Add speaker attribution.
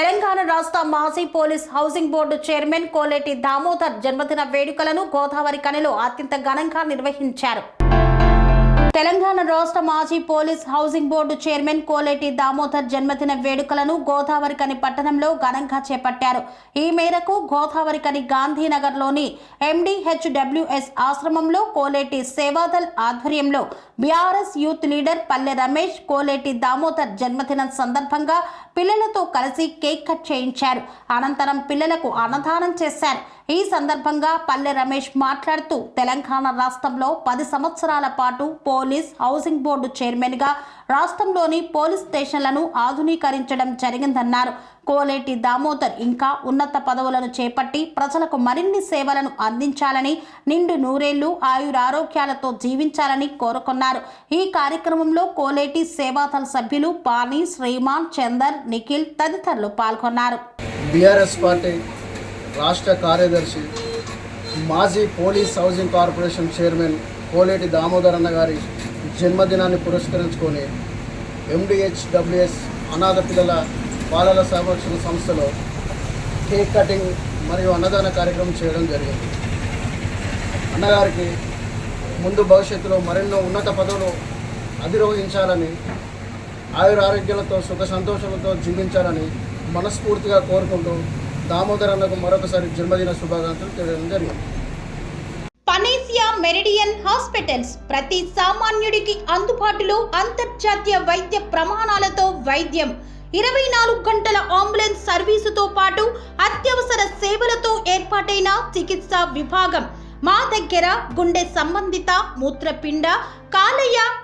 Speaker 1: తెలంగాణ రాష్ట్ర మాజీ police housing board chairman Koleti Damodar జన్మదిన వేడుకలను గోదావరి కనిలో అత్యంత ఘనంగా నిర్వహించారు. తెలంగాణ రాష్ట్ర మాజీ police housing board chairman Koleti Damodar జన్మదిన వేడుకలను గోదావరికని పట్టణంలో ఘనంగా చేపట్టారు. ఈ మేరకు గోదావరికని గాంధీనగర్లోని ఎండిహెచ్డబ్ల్యూఎస్ ఆశ్రమంలో కోలేటి సేవాదల్ ఆధ్వర్యంలో బీఆర్ఎస్ యూత్ లీడర్ పల్లె రమేష్ కోలేటి దామోదర్ జన్మదినం సందర్భంగా పిల్లలతో కలిసి కేక్ కట్ చేయించారు. అనంతరం పిల్లలకు అన్నదానం చేశారు. ఈ సందర్భంగా పల్లె రమేష్ మాట్లాడుతూ తెలంగాణ రాష్ట్రంలో పది సంవత్సరాల పాటు పోలీస్ హౌసింగ్ బోర్డు చైర్మన్గా రాష్ట్రంలోని పోలీస్ స్టేషన్లను ఆధునీకరించడం జరిగిందన్నారు. కోలేటి దామోదర్ ఇంకా ఉన్నత పదవులను చేపట్టి ప్రజలకు మరిన్ని సేవలను అందించాలని నిండు నూరేళ్ళు ఆయురారోగ్యాలతో జీవించాలని కోరుకున్నారు. ఈ కార్యక్రమంలో కోలేటి సేవాదళ సభ్యులు పాని శ్రీమాన్ చందర్ నిఖిల్ తదితరులు పాల్గొన్నారు.
Speaker 2: బీఆర్ఎస్ పార్టీ రాష్ట్ర కార్యదర్శి మాజీ police housing corporation chairman Koleti Damodar అన్న గారి జన్మదినాన్ని పురస్కరించుకొని ఎండిహెచ్డబ్ల్యూఎస్ అనాథ పిల్లల బాలల సంరక్షణ సంస్థలో కేక్ కటింగ్ మరియు అన్నదాన కార్యక్రమం చేయడం జరిగింది. అన్నగారికి ముందు భవిష్యత్తులో మరెన్నో ఉన్నత పదవులు అధిరోహించాలని ఆయుర ఆరోగ్యాలతో సుఖ సంతోషాలతో జీవించాలని మనస్ఫూర్తిగా కోరుకుంటూ దామోదర్ అన్నకు మరొకసారి జన్మదిన శుభాకాంక్షలు తెలియడం జరిగింది.
Speaker 1: పనేసియా మెరిడియన్ హాస్పిటల్స్ ప్రతి సామాన్యుడికి అందుబాటులో అంతర్జాతీయ వైద్య ప్రమాణాలతో వైద్యం. ఇరవై నాలుగు గంటల అంబులెన్స్ సర్వీసుతో పాటు అత్యవసర సేవలతో ఏర్పాటైన చికిత్సా విభాగం. మా దగ్గర గుండె సంబంధిత మూత్రపిండ కాలయ